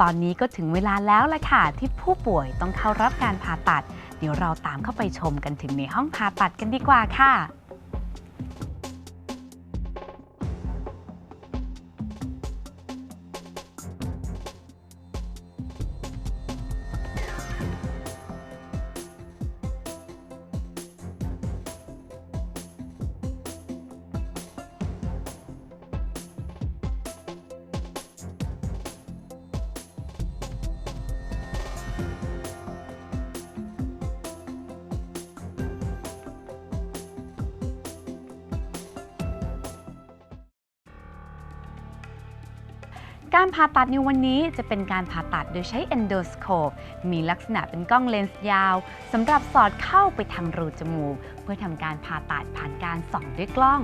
ตอนนี้ก็ถึงเวลาแล้วละค่ะ ที่ผู้ป่วยต้องเข้ารับการผ่าตัด เดี๋ยวเราตามเข้าไปชมกันถึงในห้องผ่าตัดกันดีกว่าค่ะ การผ่าตัดในวันนี้จะเป็นการผ่าตัดโดยใช้เอนโดสโคป มีลักษณะเป็นกล้องเลนส์ยาวสำหรับสอดเข้าไปทางรูจมูก เพื่อทำการผ่าตัดผ่านการส่องด้วยกล้อง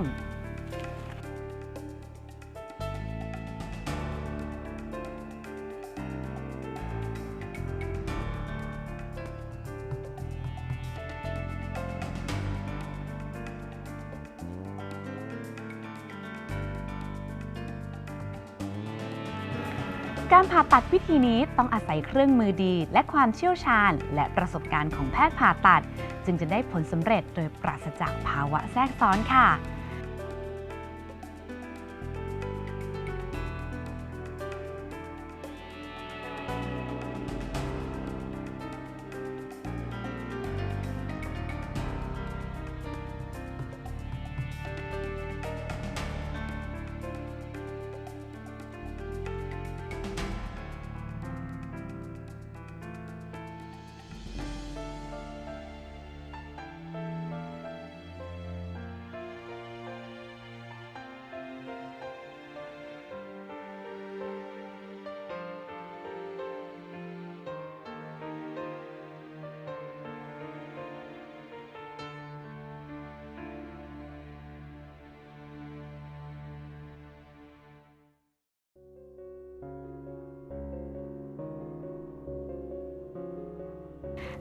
ตัดวิธีนี้ต้องอาศัยเครื่องมือดี และความเชี่ยวชาญ และประสบการณ์ของแพทย์ผ่าตัด จึงจะได้ผลสำเร็จโดยปราศจากภาวะแทรกซ้อนค่ะ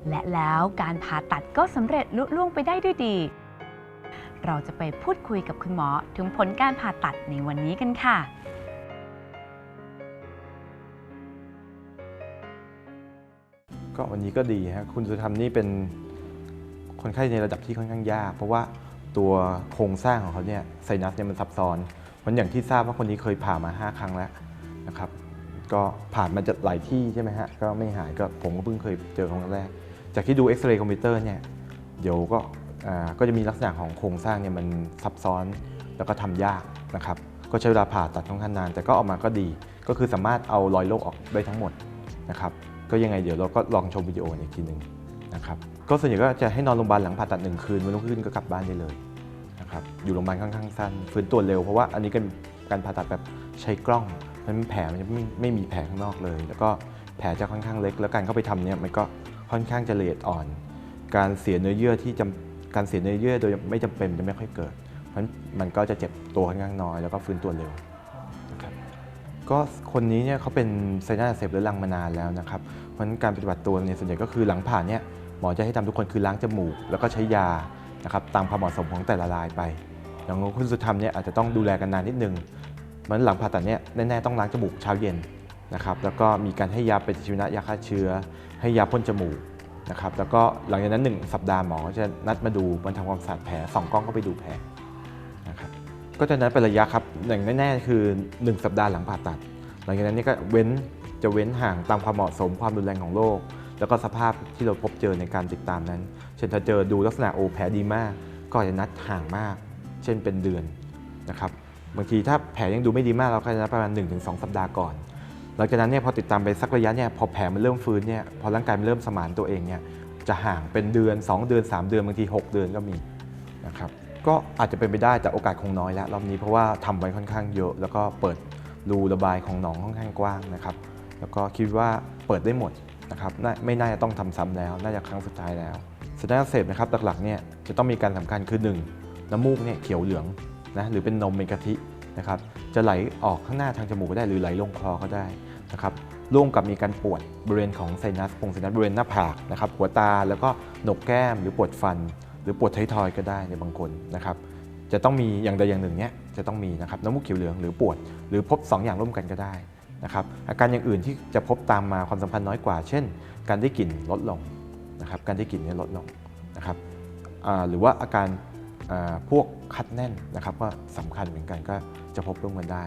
และแล้วการผ่าตัดก็สำเร็จลุล่วงไปได้ด้วยดี เราจะไปพูดคุยกับคุณหมอถึงผลการผ่าตัดในวันนี้กันค่ะ ก็วันนี้ก็ดีฮะคุณสุธรรมนี่เป็นคนไข้ในระดับที่ค่อนข้างยาก เพราะว่าตัวโครงสร้างของเขาเนี่ยไซนัสเนี่ยมันซับซ้อนเพราะอย่างที่ทราบว่าคนนี้เคยผ่ามา 5 ครั้งแล้วนะครับ ก็ผ่านมาจะหลายที่ใช่ไหมฮะ ก็ไม่หายก็ผมก็เพิ่งเคยเจอครั้งแรก จากที่ดูเอ็กซเรย์คอมพิวเตอร์เนี่ยเดี๋ยวก็ก็จะมีลักษณะของโครงสร้างเนี่ยมันซับซ้อนแล้วก็ทำยากนะครับ ก็ใช้เวลาผ่าตัดค่อนข้างนาน แต่ก็ออกมาก็ดี ก็คือสามารถเอารอยโรคออกได้ทั้งหมดนะครับก็ยังไงเดี๋ยวเราก็ลองชมวิดีโออีกทีหนึ่งนะครับก็ส่วนใหญ่ก็จะให้นอนโรงพยาบาลหลังผ่าตัดหนึ่งคืนวันรุ่งขึ้นก็กลับบ้านได้เลยนะครับอยู่โรงพยาบาลค่อนข้างสั้นฟื้นตัวเร็วเพราะว่าอันนี้เป็นการผ่าตัดแบบใช้กล้องเพราะฉะนั้นแผลมันจะไม่ไม่มีแผลข้างนอกเลย แล้วก็แผลจะค่อนข้างเล็ก แล้วการเข้าไปทำเนี่ยมันก็ ค่อนข้างจะละเอียดอ่อน การเสียเนื้อเยื่อที่จำการเสียเนื้อเยื่อโดยไม่จำเป็นจะไม่ค่อยเกิด เพราะฉะนั้นมันก็จะเจ็บตัวค่อนข้างน้อยแล้วก็ฟื้นตัวเร็วนะครับก็คนนี้เนี่ยเขาเป็นไซนัสอักเสบเรื้อรังมานานแล้วนะครับ เพราะฉะนั้นการปฏิบัติตัวเนี่ยส่วนใหญ่ก็คือหลังผ่าเนี่ยหมอจะให้ทำทุกคนคือล้างจมูก แล้วก็ใช้ยานะครับตามความเหมาะสมของแต่ละรายไป อย่างของคุณสุธรรมเนี่ยอาจจะต้องดูแลกันนานนิดนึงเพราะฉะนั้นหลังผ่าตัดเนี่ยแน่ๆต้องล้างจมูกเช้าเย็น นะครับแล้วก็มีการให้ยาปฏิชีวนะยาฆ่าเชื้อ ให้ยาพ่นจมูกนะครับแล้วก็หลังจากนั้นหนึ่งสัปดาห์หมอก็จะนัดมาดูมันทำความสะอาดแผลสองกล้องก็ไปดูแผลนะครับก็จะนัดเป็นระยะครับอย่างแน่ๆคือ 1 สัปดาห์หลังผ่าตัด หลังจากนั้นนี่ก็เว้นจะเว้นห่างตามความเหมาะสมความรุนแรงของโรคแล้วก็สภาพที่เราพบเจอในการติดตามนั้น เช่นถ้าเจอดูลักษณะโอแผลดีมาก ก็จะนัดห่างมาก เช่นเป็นเดือนนะครับบางทีถ้าแผลยังดูไม่ดีมากเราก็จะนัดประมาณ 1-2 สัปดาห์ก่อน ลังจากนั้นเนี่ยพอติดตามไปสักระยะเนี่ยพอแผลมันเริ่มฟื้นเนี่ยพอร่างกายมันเริ่มสมานตัวเองเนี่ยจะห่างเป็นเดือน 2 เดือน 3 เดือนบางที 6 เดือนก็มีนะครับก็อาจจะเป็นไปได้แต่โอกาสคงน้อยแล้วรอบนี้เพราะว่าทำไว้ค่อนข้างเยอะ แล้วก็เปิดรูระบายของหนองค่อนข้างกว้างนะครับแล้วก็คิดว่าเปิดได้หมดนะครับไม่น่าจะต้องทำซ้ำแล้ว น่าจะครั้งสุดท้ายแล้วสัญญาณเสบนะครับหลักๆเนี่ยจะต้องมีการสำคัญคือ 1 น้ำมูกเนี่ยเขียวเหลืองนะหรือเป็นนมเป็นกะทินะครับจะไหลออกข้างหน้าทางจมูกก็ได้หรือไหลลงคอก็ได้ นะครับร่วมกับมีการปวดบริเวณของไซนัสพงไซนัสบริเวณหน้าผากนะครับหัวตาแล้วก็หนกแก้มหรือปวดฟัน หรือปวดไททอยก็ได้ในบางคนนะครับจะต้องมีอย่างใดอย่างหนึ่งเนี่ยจะต้องมีนะครับน้ำมูกเขียวเหลืองหรือปวด หรือพบ 2 อย่างร่วมกันก็ได้นะครับอาการอย่างอื่นที่จะพบตามมาความสัมพันธ์น้อยกว่า เช่น การได้กลิ่นลดลงนะครับการได้กลิ่นเนี่ยลดลงนะครับหรือว่าอาการพวกคัดแน่นนะครับก็สำคัญเหมือนกันก็จะพบร่วมกันได้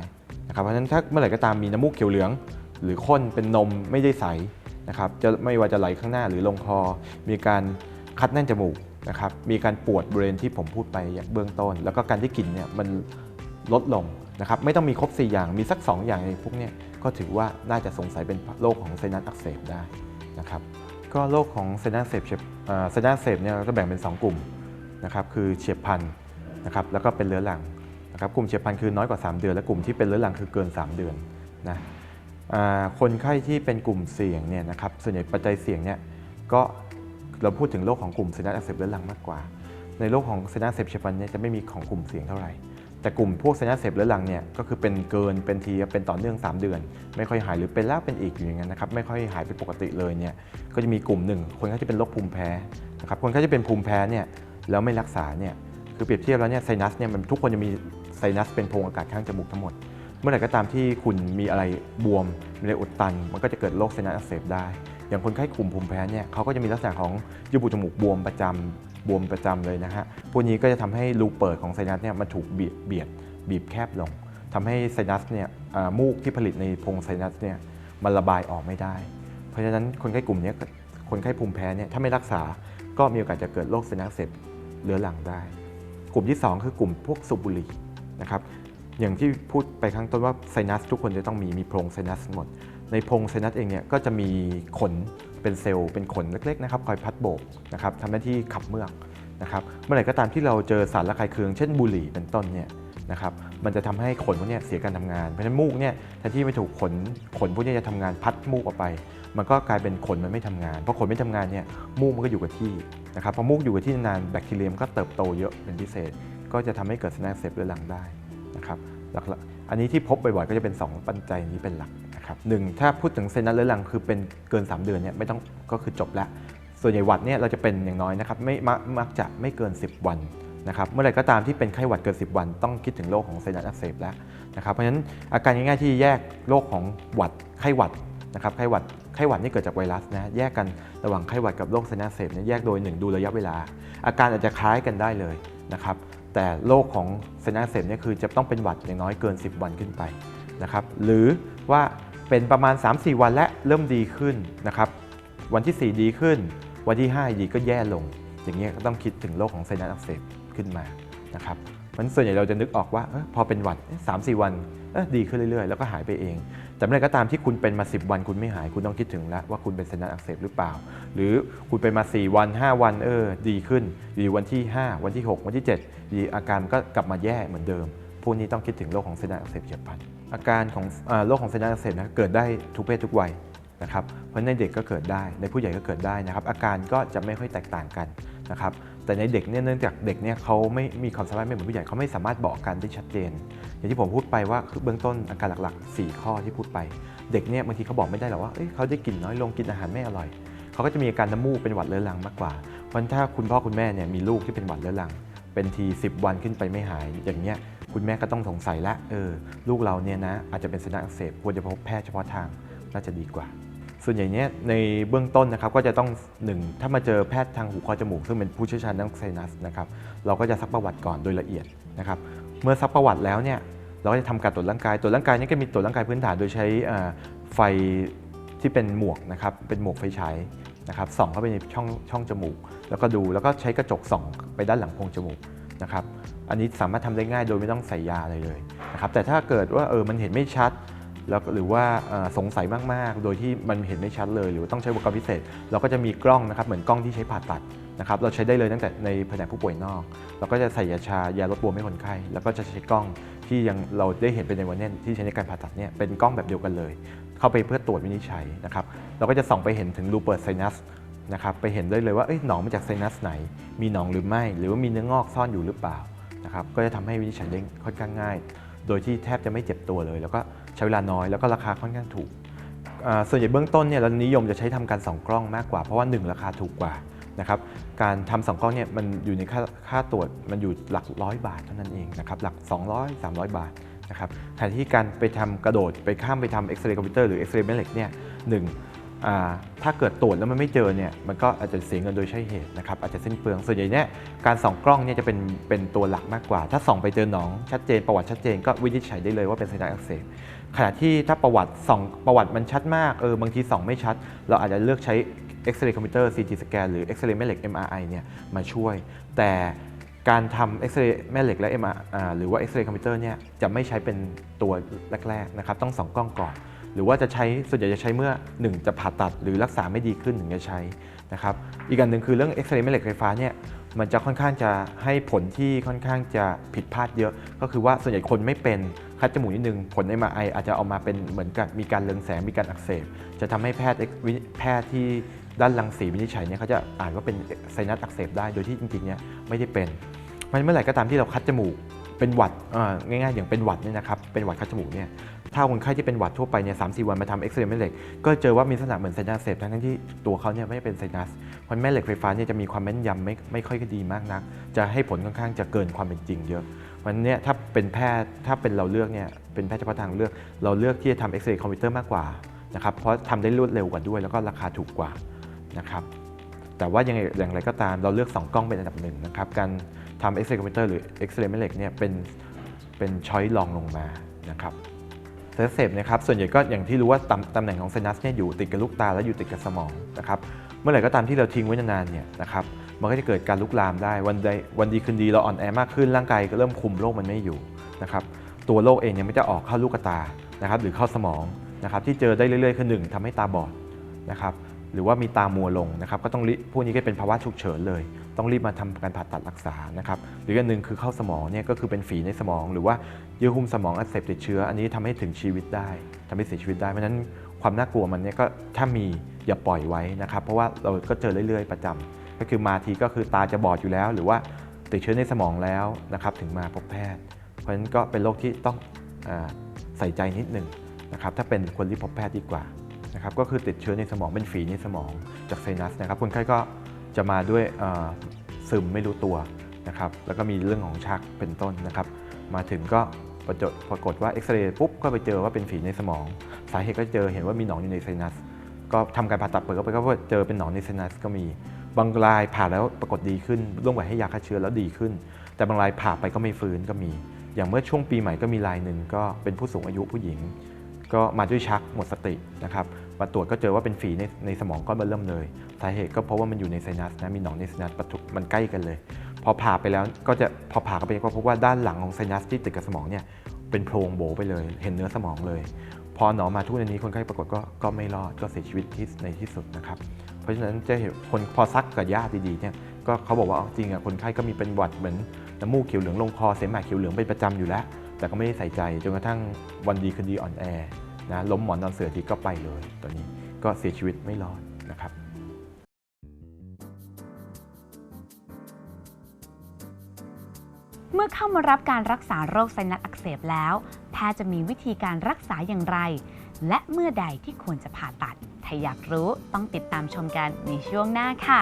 นะครับเพราะฉะนั้นถ้าเมื่อไหร่ก็ตามมีน้ำมูกเขียวเหลือง หรือข้นเป็นนมไม่ได้ใสนะครับจะไม่ว่าจะไหลข้างหน้าหรือลงคอ มีการคัดแน่นจมูกนะครับมีการปวดบริเวณที่ผมพูดไปเบื้องต้น แล้วก็การได้กลิ่นเนี่ยมันลดลงนะครับไม่ต้องมีครบ 4 อย่างมีสัก 2 อย่างในพวกนี้ก็ถือว่าน่าจะสงสัยเป็นโรคของไซนัสอักเสบได้นะครับก็โรคของไซนัสอักเสบเฉียบเอ่อไซนัสเสบเนี่ยเราก็แบ่งเป็น 2 กลุ่มนะครับคือเฉียบพลันนะครับแล้วก็เป็นเรื้อรังนะครับกลุ่มเฉียบพลันคือน้อยกว่า 3 เดือน และกลุ่มที่เป็นเรื้อรังคือเกิน 3 เดือนนะ คนไข้ที่เป็นกลุ่มเสี่ยงเนี่ยนะครับส่วนใหญ่ปัจจัยเสี่ยงเนี่ยก็เราพูดถึงโรคของกลุ่มเซนัสอักเสบเรื้อรังมากกว่า ในโรคของเซนัสอักเสบเฉียบพลันเนี่ยจะไม่มีของกลุ่มเสี่ยงเท่าไหร่แต่กลุ่มพวกเซนัสอักเสบเรื้อรังเนี่ยก็คือเป็นเกินเป็นทีเป็นต่อเนื่อง 3 เดือน ไม่ค่อยหายหรือเป็นแล้วเป็นอีกอยู่อย่างนั้นนะครับไม่ค่อยหายเป็นปกติเลยเนี่ยก็จะมีกลุ่มหนึ่งคนไข้ที่เป็นโรคภูมิแพ้นะครับคนไข้ที่เป็นภูมิแพ้เนี่ยแล้วไม่รักษาเนี่ยคือเปรียบเทียบแล้วเนี่ยไซนัสเนี่ยมันทุกคนจะมีไซนัสเป็นโพรงอากาศข้างจมูกทั้งหมด เมื่อไหร่ก็ตามที่คุณมีอะไรบวมมีอะไรอุดตัน มันก็จะเกิดโรคไซนัสอักเสบได้ อย่างคนไข้กลุ่มภูมิแพ้เนี่ยเขาก็จะมีลักษณะของยูบุจมูกบวมประจำบวมประจำเลยนะฮะพวกนี้ก็จะทำให้รูเปิดของไซนัสเนี่ยมันถูกเบียดเบียดบีบแคบลงทำให้ไซนัสเนี่ยมูกที่ผลิตในโพรงไซนัสเนี่ยมันระบายออกไม่ได้ เพราะฉะนั้นคนไข้กลุ่มนี้คนไข้ภูมิแพ้เนี่ยถ้าไม่รักษาก็มีโอกาสจะเกิดโรคไซนัสอักเสบเรื้อรังได้ กลุ่มที่สองคือกลุ่มพวกสูบบุหรี่นะครับ อย่างที่พูดไปข้างต้นว่าไซนัสทุกคนจะต้องมีมีโพรงไซนัสหมด ในโพรงไซนัสเองเนี่ยก็จะมีขนเป็นเซลล์เป็นขนเล็กๆนะครับคอยพัดโบกนะครับทำหน้าที่ขับเมือกนะครับเมื่อไหร่ก็ตามที่เราเจอสารระคายเคืองเช่นบุหรี่เป็นต้นเนี่ยนะครับมันจะทำให้ขนพวกนี้เสียการทำงาน เพราะฉะนั้นมูกเนี่ยแทนที่ไม่ถูกขนขนพวกนี้จะทำงานพัดมูกออกไป มันก็กลายเป็นขนมันไม่ทำงาน เพราะขนไม่ทำงานเนี่ยมูกมันก็อยู่กับที่นะครับพอมูกอยู่กับที่นานแบคทีเรียมก็เติบโตเยอะเป็นพิเศษ ก็จะทำให้เกิดสแนปเซปเรื้อรังได้ นะครับหลักๆอันนี้ที่พบบ่อยๆก็จะเป็น 2 ปัจจัยนี้เป็นหลักนะครับหนึ่งถ้าพูดถึงเซนัสเรื้อรังคือเป็นเกิน 3 เดือนเนี่ยไม่ต้องก็คือจบแล้ว ส่วนใหญ่หวัดเนี่ยเราจะเป็นอย่างน้อยนะครับไม่มักจะไม่เกิน 10 วันนะครับเมื่อไหร่ก็ตามที่เป็นไข้หวัดเกิน 10 วัน ต้องคิดถึงโรคของไซนัสอักเสบแล้วนะครับเพราะฉะนั้นอาการง่ายๆที่แยกโรคของหวัดไข้หวัดนะครับไข้หวัดไข้หวัดนี่เกิดจากไวรัสนะแยกกันระหว่างไข้หวัดกับโรคไซนัสอักเสบเนี่ยแยกโดยหนึ่งดูระยะเวลา อาการอาจจะคล้ายกันได้เลยนะครับ แต่โรคของไซนัสอักเสบเนี่ยคือจะต้องเป็นหวัดอย่างน้อยเกิน 10 วันขึ้นไปนะครับหรือว่าเป็นประมาณ 3-4 วันและเริ่มดีขึ้นนะครับวันที่ 4 ดีขึ้น วันที่ 5 ดีก็แย่ลง อย่างเงี้ยก็ต้องคิดถึงโรคของไซนัสอักเสบขึ้นมานะครับมันส่วนใหญ่เราจะนึกออกว่าอพอเป็นหวัดสามสี่วันดีขึ้นเรื่อยๆ แล้วก็หายไปเอง แต่เมื่อไรก็ตามที่คุณเป็นมา 10 วันคุณไม่หายคุณต้องคิดถึงแล้วว่าคุณเป็นไซนัสอักเสบหรือเปล่า หรือคุณเป็นมา 4 วัน 5 วันเออดีขึ้นอยู่วันที่ 5 วันที่ 6 วันที่ 7 ดีอาการก็กลับมาแย่เหมือนเดิมพวกนี้ต้องคิดถึงโรคของไซนัสอักเสบเฉียบพลันอาการของอโรคของไซนัสอักเสบนะเกิดได้ทุกเพศทุกวัยนะครับเพราะในเด็กก็เกิดได้ในผู้ใหญ่ก็เกิดได้นะครับ อาการก็จะไม่ค่อยแตกต่างกันนะครับ แต่ในเด็กเนี่ยเนื่องจากเด็กเนี่ยเขาไม่มีความสามารถไม่เหมือนผู้ใหญ่เขาไม่สามารถบอกการได้ชัดเจน อย่างที่ผมพูดไปว่าคือเบื้องต้นอาการหลักๆ 4 ข้อที่พูดไป เด็กเนี่ยบางทีเขาบอกไม่ได้หรอกว่าเเขาได้กลิ่นน้อยลงกินอาหารไม่อร่อย เขาก็จะมีอาการน้ำมูกเป็นหวัดเรื้อรังมากกว่าเพราะฉะนั้นถ้าคุณพ่อคุณแม่เนี่ยมีลูกที่เป็นหวัดเรื้อรัง เป็นที 10 วันขึ้นไปไม่หายอย่างเงี้ยคุณแม่ก็ต้องสงสัยละเออลูกเราเนี่ยนะอาจจะเป็นไซนัสอักเสบควรจะพบแพทย์เฉพาะทางน่าจะดีกว่า ส่วนใหญ่เนี่ยในเบื้องต้นนะครับก็จะต้องหนึ่งถ้ามาเจอแพทย์ทางหูคอจมูก ซึ่งเป็นผู้เชี่ยวชาญด้านไซนัสนะครับเราก็จะซักประวัติก่อนโดยละเอียดนะครับเมื่อซักประวัติแล้วเนี่ยเราก็จะทำการตรวจร่างกายตรวจร่างกายนี่ก็มีตรวจร่างกายพื้นฐานโดยใช้อ่าไฟที่เป็นหมวกนะครับเป็นหมวกไฟฉายนะครับส่องเข้าไปในช่องช่องจมูก แล้วก็ดูแล้วก็ใช้กระจกส่องไปด้านหลังโพรงจมูกนะครับอันนี้สามารถทำได้ง่ายโดยไม่ต้องใส่ยาอะไรเลยนะครับแต่ถ้าเกิดว่าเออมันเห็นไม่ชัด แล้วหรือว่าสงสัยมากๆ โดยที่มันเห็นไม่ชัดเลย หรือว่าต้องใช้อุปกรณ์พิเศษ เราก็จะมีกล้องนะครับเหมือนกล้องที่ใช้ผ่าตัดนะครับเราใช้ได้เลยตั้งแต่ในแผนกผู้ป่วยนอก เราก็จะใส่ยาชายาลดบวมให้คนไข้ แล้วก็จะใช้กล้องที่ยังเราได้เห็นเป็นในวันนี้ที่ใช้ในการผ่าตัดเนี่ยเป็นกล้องแบบเดียวกันเลย เข้าไปเพื่อตรวจวินิจฉัยนะครับเราก็จะส่องไปเห็นถึงรูเปิดไซนัสนะครับไปเห็นได้เลยว่าเอ้ยหนองมาจากไซนัสไหน มีหนองหรือไม่ หรือว่ามีเนื้องอกซ่อนอยู่หรือเปล่านะครับก็จะทำให้วินิจฉัยได้ค่อนข้างง่าย โดยที่แทบจะไม่เจ็บตัวเลย แล้วก็ ใช้เวลาน้อยแล้วก็ราคาค่อนข้างถูก ส่วนใหญ่เบื้องต้นเนี่ยเรานิยมจะใช้ทำการส่องกล้องมากกว่าเพราะว่า 1 ราคาถูกกว่านะครับการทำสองกล้องเนี่ยมันอยู่ในค่าค่าตรวจมันอยู่หลักร้อยบาทเท่านั้นเองนะครับหลัก 200 300 บาทนะครับแทนที่การไปทำกระโดดไปข้ามไปทำเอ็กซเรย์คอมพิวเตอร์หรือเอ็กซเรย์แม่เหล็กเนี่ยหนึ่งถ้าเกิดตรวจแล้วมันไม่เจอเนี่ยมันก็อาจจะเสียเงินโดยใช่เหตุนะครับอาจจะสิ้นเปลืองส่วนใหญ่เนี่ยการส่องกล้องเนี่ยจะเป็นเป็นตัวหลักมากกว่า ถ้าส่องไปเจอหนองชัดเจนประวัติชัดเจนก็วินิจฉัยได้เลยว่าเป็นไซนัสอักเสบ ขณะที่ถ้าประวัติส่องประวัติมันชัดมากเออบางทีส่องไม่ชัด เราอาจจะเลือกใช้เอ็กซเรย์คอมพิวเตอร์ CT สแกนหรือเอ็กซเรย์แม่เหล็ก MRI เนี่ยมาช่วย แต่การทำเอ็กซเรย์แม่เหล็กและ MR อ่าหรือว่าเอ็กซเรย์คอมพิวเตอร์เนี่ยจะไม่ใช้เป็นตัวแรกๆนะครับต้องส่องกล้องก่อน หรือว่าจะใช้ส่วนใหญ่จะใช้เมื่อ 1 จะผ่าตัดหรือรักษาไม่ดีขึ้นถึงจะใช้นะครับอีกอันหนึ่งคือเรื่องเอ็กซเรย์แม่เหล็กไฟฟ้าเนี่ยมันจะค่อนข้างจะให้ผลที่ค่อนข้างจะผิดพลาดเยอะ ก็คือว่าส่วนใหญ่คนไม่เป็น คัดจมูกนิดนึงผล MRI อาจจะออกมาเป็นเหมือนกับมีการเรืองแสงมีการอักเสบ จะทำให้แพทย์แพทย์ที่ด้านรังสีวินิจฉัยเนี่ยเขาจะอ่านว่าเป็นไซนัสอักเสบได้โดยที่จริงๆเนี่ยไม่ได้เป็นมันเมื่อไหร่ก็ตามที่เราคัดจมูกเป็นหวัดง่ายๆ อย่างเป็นหวัดเนี่ยนะครับเป็นหวัดคัดจมูกเนี่ยถ้าคนไข้ที่เป็นหวัดทั่วไปเนี่ยสามสี่วันมาทำเอ็กซเรย์แม่เหล็ก ก็เจอว่ามีลักษณะเหมือนไซนัสอักเสบทั้งที่ตัวเขาเนี่ยไม่ได้เป็นไซนัสเพราะแม่เหล็กไฟฟ้าเนี่ยจะมีความแม่นยำไม่ไม่ค่อยดีมากนัก จะให้ผลค่อนข้างจะเกินความเป็นจริงเยอะ วันนี้ถ้าเป็นแพทย์ถ้าเป็นเราเลือกเนี่ยเป็นแพทย์เฉพาะทางเลือก เราเลือกที่จะทำเอ็กซเรย์คอมพิวเตอร์มากกว่านะครับเพราะทำได้รวดเร็วกว่าด้วย แล้วก็ราคาถูกกว่านะครับแต่ว่ายังไงอย่างไรก็ตามเราเลือก 2 กล้องเป็นอันดับหนึ่งนะครับการทำเอ็กซเรย์คอมพิวเตอร์หรือเอ็กซเรย์แม่เหล็กเนี่ยเป็นเป็นช้อยลองลงมานะครับเซสเซปนะครับส่วนใหญ่ก็อย่างที่รู้ว่าตำตำแหน่งของไซนัสเนี่ยอยู่ติดกับลูกตาและอยู่ติดกับสมองนะครับเมื่อไหร่ก็ตามที่เราทิ้งไว้นานๆเนี่ยนะครับ มันก็จะเกิดการลุกลามได้วันใดวันดีคืนดีเราอ่อนแอมากขึ้นร่างกายก็เริ่มคุมโรคมันไม่อยู่นะครับตัวโรคเองเนี่ยมันจะออกเข้าลูกตานะครับหรือเข้าสมองนะครับที่เจอได้เรื่อยๆคือหนึ่งทำให้ตาบอดนะครับหรือว่ามีตามัวลงนะครับก็ต้องพวกนี้ก็เป็นภาวะฉุกเฉินเลย ต้องรีบมาทำการผ่าตัดรักษานะครับหรืออันหนึ่งคือเข้าสมองเนี่ยก็คือเป็นฝีในสมอง หรือว่าเยื่อหุ้มสมองอักเสบติดเชื้อ อันนี้ทำให้ถึงชีวิตได้ทำให้เสียชีวิตได้เพราะนั้นความน่ากลัวมันเนี่ยก็ถ้ามีอย่าปล่อยไว้นะครับเพราะว่าเราก็เจอเรื่อยๆประจำ ก็คือมาทีก็คือตาจะบอดอยู่แล้ว หรือว่าติดเชื้อในสมองแล้วนะครับถึงมาพบแพทย์ เพราะฉะนั้นก็เป็นโรคที่ต้องอใส่ใจนิดหนึ่งนะครับถ้าเป็นควรรีบพบแพทย์ดีกว่านะครับก็คือติดเชื้อในสมองเป็นฝีในสมองจากไซนัสนะครับคนไข้ก็จะมาด้วยซึมไม่รู้ตัวนะครับแล้วก็มีเรื่องของชักเป็นต้นนะครับ มาถึงก็ประจดปรากฏว่าเอ็กซเรย์ปุ๊บก็ไปเจอว่าเป็นฝีในสมอง สาเหตุก็เจอเห็นว่ามีหนองอยู่ในไซนัส ก็ทำการผ่าตัดเปิดเข้าไปก็เจอเป็นหนองในไซนัสก็มี บางรายผ่าแล้วปรากฏดีขึ้นร่วมกับให้ยาฆ่าเชื้อแล้วดีขึ้น แต่บางรายผ่าไปก็ไม่ฟื้นก็มี อย่างเมื่อช่วงปีใหม่ก็มีรายหนึ่งก็เป็นผู้สูงอายุผู้หญิง ก็มาด้วยชักหมดสตินะครับมาตรวจก็เจอว่าเป็นฝีในในสมองก้อนเบอร์เริ่มเลยสาเหตุก็เพราะว่ามันอยู่ในไซนัสนะมีหนองในไซนัสปะทุมันใกล้กันเลย พอผ่าไปแล้วก็จะพอผ่าเข้าไปก็พบว่าด้านหลังของไซนัสที่ติดกับสมองเนี่ยเป็นโพรงโบไปเลย เห็นเนื้อสมองเลย พอหนองมาทุกวันนี้คนไข้ปรากฏก็ก็ไม่รอดก็เสียชีวิตที่ในที่สุดนะครับ เพราะฉะนั้นจะเห็นคนพอซักกับญาดีๆเนี่ยก็เขาบอกว่าเอาจริงอะคนไข้ก็มีเป็นหวัดเหมือนน้ำมูกเขียวเหลืองลงคอเสมหะเขียวเหลืองเป็นประจำอยู่แล้ว แต่ก็ไม่ได้ใส่ใจจนกระทั่งวันดีคืนดีอ่อนแอนะล้มหมอนนอนเสือทีก็ไปเลยตอนนี้ก็เสียชีวิตไม่รอดนะครับเมื่อเข้ามารับการรักษาโรคไซนัสอักเสบแล้ว แพทย์จะมีวิธีการรักษาอย่างไร และเมื่อใดที่ควรจะผ่าตัด ครอยากรู้ต้องติดตามชมกันในช่วงหน้าค่ะ